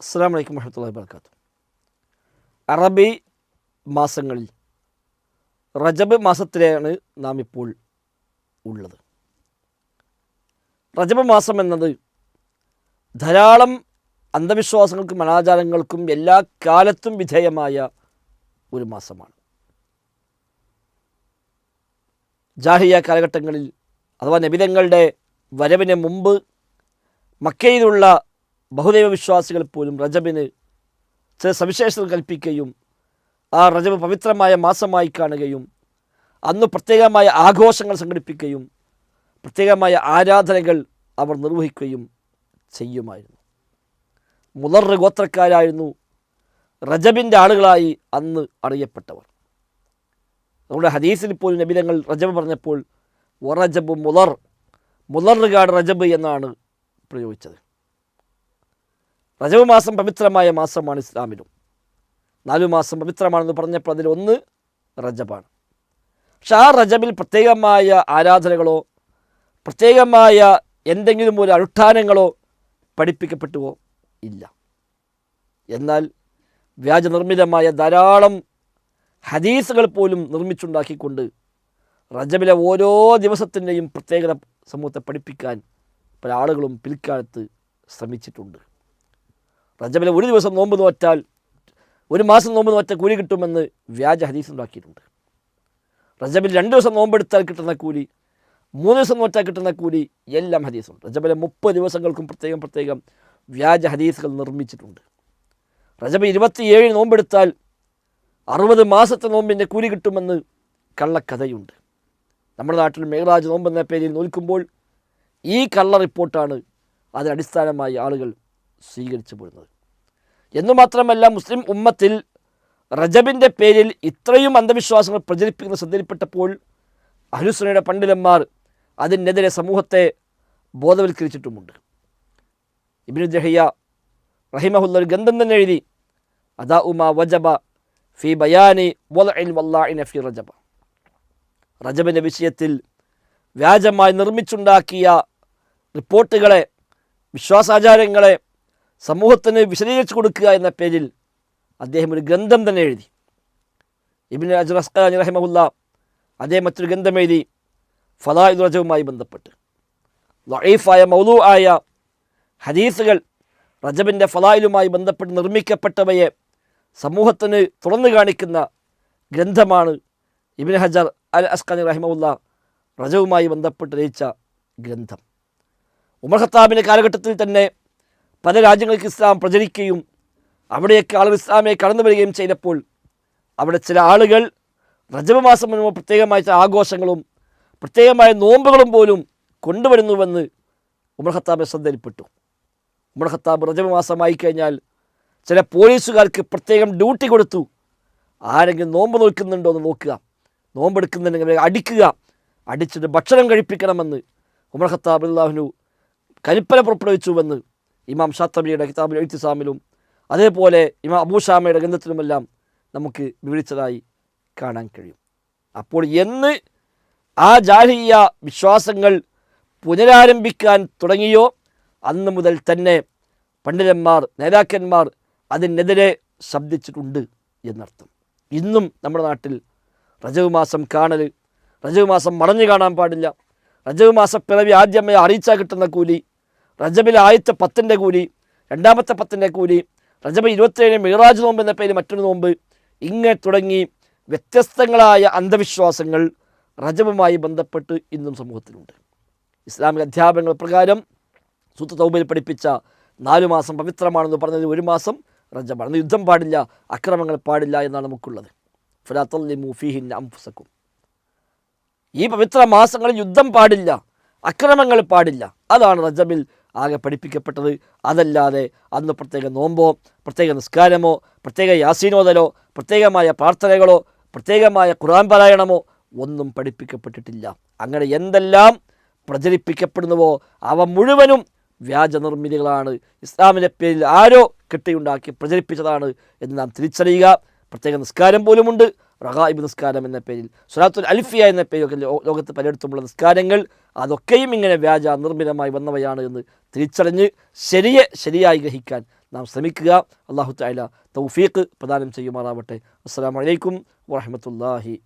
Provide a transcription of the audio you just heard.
അസ്സാം വലൈക്കും വഹമത്തല്ലാ വർക്കാത്തു അറബി മാസങ്ങളിൽ റജബ് മാസത്തിലാണ് നാം ഇപ്പോൾ ഉള്ളത്. റജബ് മാസം എന്നത് ധാരാളം അന്ധവിശ്വാസങ്ങൾക്കും അനാചാരങ്ങൾക്കും എല്ലാ കാലത്തും വിധേയമായ ഒരു മാസമാണ്. ജാഹിയ കാലഘട്ടങ്ങളിൽ അഥവാ നബിതങ്ങളുടെ വരവിന് മുമ്പ് മക്കയിലുള്ള ബഹുദൈവ വിശ്വാസികൾ പോലും റജബിന് ചില സവിശേഷതകൾ കൽപ്പിക്കുകയും ആ റജബ് പവിത്രമായ മാസമായി കാണുകയും അന്ന് പ്രത്യേകമായ ആഘോഷങ്ങൾ സംഘടിപ്പിക്കുകയും പ്രത്യേകമായ ആരാധനകൾ അവർ നിർവഹിക്കുകയും ചെയ്യുമായിരുന്നു. മുതർ ഗോത്രക്കാരായിരുന്നു റജബിന്റെ ആളുകളായി അന്ന് അറിയപ്പെട്ടവർ. നമ്മുടെ ഹദീസിൽ പോലും നബിതങ്ങൾ റജബ് പറഞ്ഞപ്പോൾ ഒറജബ് മുലർ മുലറുകാട് റജബ് എന്നാണ് പ്രയോഗിച്ചത്. റജബ് മാസം പവിത്രമായ മാസമാണ് ഇസ്ലാമിലും. നാലു മാസം പവിത്രമാണെന്ന് പറഞ്ഞപ്പോൾ അതിൽ ഒന്ന് റജബാണ്. പക്ഷെ ആ റജബിൽ പ്രത്യേകമായ ആരാധനകളോ പ്രത്യേകമായ എന്തെങ്കിലും ഒരു അനുഷ്ഠാനങ്ങളോ പഠിപ്പിക്കപ്പെട്ടുവോ ഇല്ല. എന്നാൽ വ്യാജനിർമ്മിതമായ ധാരാളം ഹദീസുകൾ പോലും നിർമ്മിച്ചുണ്ടാക്കിക്കൊണ്ട് റജബിലെ ഓരോ ദിവസത്തിന്റെയും പ്രത്യേകത സമൂഹത്തെ പഠിപ്പിക്കാൻ പല ആളുകളും പിൽക്കാലത്ത് ശ്രമിച്ചിട്ടുണ്ട്. റജബിലെ ഒരു ദിവസം നോമ്പ് നോറ്റാൽ ഒരു മാസം നോമ്പ് നോറ്റ കൂലി കിട്ടുമെന്ന് വ്യാജ ഹദീസ് ഉണ്ടാക്കിയിട്ടുണ്ട്. റജബിൽ രണ്ട് ദിവസം നോമ്പെടുത്താൽ കിട്ടുന്ന കൂലി മൂന്ന് ദിവസം നോറ്റാൽ കിട്ടുന്ന കൂലി എല്ലാം ഹദീസുണ്ട്. റജബിലെ മുപ്പത് ദിവസങ്ങൾക്കും പ്രത്യേകം പ്രത്യേകം വ്യാജ ഹദീസുകൾ നിർമ്മിച്ചിട്ടുണ്ട്. റജബ് ഇരുപത്തിയേഴ് നോമ്പെടുത്താൽ അറുപത് മാസത്തെ നോമ്പിന്റെ കൂലി കിട്ടുമെന്ന് കള്ളക്കഥയുണ്ട്. നമ്മുടെ നാട്ടിൽ മേഘരാജ് നോമ്പെന്ന പേരിൽ നോൽക്കുമ്പോൾ ഈ കള്ള റിപ്പോർട്ടാണ് അതിനടിസ്ഥാനമായി ആളുകൾ സ്വീകരിച്ചു പോരുന്നത് എന്നു മാത്രമല്ല മുസ്ലിം ഉമ്മത്തിൽ റജബിന്റെ പേരിൽ ഇത്രയും അന്ധവിശ്വാസങ്ങൾ പ്രചരിപ്പിക്കുന്ന ശ്രദ്ധയിൽപ്പെട്ടപ്പോൾ അഹ്ലുസുനയുടെ പണ്ഡിതന്മാർ അതിനെതിരെ സമൂഹത്തെ ബോധവൽക്കരിച്ചിട്ടുമുണ്ട്. ഇബിനു ജഹിയ റഹിമഹുല്ല ഒരു ഗന്ധം തന്നെ എഴുതി അദാ ഉമ വജബ ഫി ബയാനി ഫി റജബ. റജബിന്റെ വിഷയത്തിൽ വ്യാജമായി നിർമ്മിച്ചുണ്ടാക്കിയ റിപ്പോർട്ടുകളെ വിശ്വാസാചാരങ്ങളെ സമൂഹത്തിന് വിശദീകരിച്ചു കൊടുക്കുക എന്ന പേരിൽ അദ്ദേഹം ഒരു ഗ്രന്ഥം തന്നെ എഴുതി. ഇബിൻ അജുർ അസ്കാനി റഹിമഹുല്ല അദ്ദേഹം മറ്റൊരു ഗ്രന്ഥം എഴുതി. ഫലായുൽ റജവുമായി ബന്ധപ്പെട്ട്. ലൈഫായ മൗലു ആയ ഹദീസുകൾ റജബിന്റെ ഫലായിലുമായി ബന്ധപ്പെട്ട് നിർമ്മിക്കപ്പെട്ടവയെ സമൂഹത്തിന് തുറന്നു കാണിക്കുന്ന ഗ്രന്ഥമാണ് ഇബിൻ ഹജർ അൽ അസ്ഖാനി റഹിമുല്ല റജവുമായി ബന്ധപ്പെട്ട് രചിച്ച ഗ്രന്ഥം. ഉമർ ഖത്താബിന്റെ കാലഘട്ടത്തിൽ തന്നെ പല രാജ്യങ്ങൾക്ക് ഇസ്ലാം പ്രചരിക്കുകയും അവിടെയൊക്കെ ആളുകൾ ഇസ്ലാമെ കടന്നു വരികയും ചെയ്തപ്പോൾ അവിടെ ചില ആളുകൾ റജബ് മാസം പ്രത്യേകമായ ചില ആഘോഷങ്ങളും പ്രത്യേകമായ നോമ്പുകളും പോലും കൊണ്ടുവരുന്നുവെന്ന് ഉമർ ഖത്താബ് ശ്രദ്ധയിൽപ്പെട്ടു. ഉമർ ഖത്താബ് റജബ് കഴിഞ്ഞാൽ ചില പോലീസുകാർക്ക് പ്രത്യേകം ഡ്യൂട്ടി കൊടുത്തു. ആരെങ്കിലും നോമ്പ് നോക്കുന്നുണ്ടോ എന്ന് നോക്കുക. നോമ്പെടുക്കുന്നുണ്ടെങ്കിൽ അടിക്കുക. അടിച്ചിട്ട് ഭക്ഷണം കഴിപ്പിക്കണമെന്ന് ഉമർ ഖത്താബ് അള്ളാഹുനു കരിപ്പന പുറപ്പെടുവിച്ചുവെന്ന് ഇമാം ഷാത്തബിയുടെ കിതാബിൽ എഴുത്തിസാമിലും അതേപോലെ ഇമാം അബൂഷാമയുടെ ഗ്രന്ഥത്തിലുമെല്ലാം നമുക്ക് വിവരിച്ചതായി കാണാൻ കഴിയും. അപ്പോൾ എന്ന് ആ ജാഹീയ വിശ്വാസങ്ങൾ പുനരാരംഭിക്കാൻ തുടങ്ങിയോ? അന്ന് മുതൽ തന്നെ പണ്ഡിതന്മാർ നേതാക്കന്മാർ അതിനെതിരെ ശബ്ദിച്ചിട്ടുണ്ട് എന്നർത്ഥം. ഇന്നും നമ്മുടെ നാട്ടിൽ റജവ് മാസം കാണൽ റജവ് മാസം മറഞ്ഞു കാണാൻ പാടില്ല. റജവ് മാസപ്പിറവി പിറവി ആദ്യമേ അറിയിച്ചാൽ കിട്ടുന്ന കൂലി റജബിൽ ആദ്യത്തെ പത്തിന്റെ കൂലി രണ്ടാമത്തെ പത്തിന്റെ കൂലി റജബ് ഇരുപത്തേഴ് മിറാജ് നോമ്പ് എന്ന പേര് മറ്റൊരു നോമ്പ്. ഇങ്ങനെ തുടങ്ങി വ്യത്യസ്തങ്ങളായ അന്ധവിശ്വാസങ്ങൾ റജബുമായി ബന്ധപ്പെട്ട് ഇന്നും സമൂഹത്തിലുണ്ട്. ഇസ്ലാമിക അധ്യാപനങ്ങൾ പ്രകാരം സൂത്ത് തൗബയിൽ പഠിപ്പിച്ച നാലു മാസം പവിത്രമാണെന്ന് പറഞ്ഞത് ഒരു മാസം റജബാണ്. യുദ്ധം പാടില്ല അക്രമങ്ങൾ പാടില്ല എന്നാണ് നമുക്കുള്ളത്. ഫലാത്തല്ലി മുഫീഹിൻ അംഫുസക്കും ഈ പവിത്ര മാസങ്ങളിൽ യുദ്ധം പാടില്ല അക്രമങ്ങൾ പാടില്ല. അതാണ് റജബിൽ ആകെ പഠിപ്പിക്കപ്പെട്ടത് അതല്ലാതെ അന്ന് പ്രത്യേക നോമ്പോ പ്രത്യേക നിസ്കാരമോ പ്രത്യേക യാസീനോദലോ പ്രത്യേകമായ പ്രാർത്ഥനകളോ പ്രത്യേകമായ ഖുർആൻ പാരായണമോ ഒന്നും പഠിപ്പിക്കപ്പെട്ടിട്ടില്ല. അങ്ങനെ എന്തെല്ലാം പ്രചരിപ്പിക്കപ്പെടുന്നുവോ അവ മുഴുവനും വ്യാജ നിർമ്മിതികളാണ് ഇസ്ലാമിന്റെ പേരിൽ ആരോ കെട്ടിയുണ്ടാക്കി പ്രചരിപ്പിച്ചതാണ് എന്ന് നാം തിരിച്ചറിയുക. പ്രത്യേക നിസ്കാരം പോലുമുണ്ട്. റഹായിബ് നിസ്കാരം എന്ന പേരിൽ സുലാത്തുൽ അലിഫിയ എന്ന പേരിലൊക്കെ ലോകത്ത് പലയിടത്തുമുള്ള നിസ്കാരങ്ങൾ അതൊക്കെയും ഇങ്ങനെ വ്യാജ നിർമ്മിതമായി വന്നവയാണ് എന്ന് തിരിച്ചറിഞ്ഞ് ശരിയെ ശരിയായി ഗ്രഹിക്കാൻ നാം ശ്രമിക്കുക. അള്ളാഹു തായ തൗഫീഖ് പ്രദാനം ചെയ്യുമാറാവട്ടെ. അസ്സാം വലൈക്കും വാഹമത്തല്ലാഹി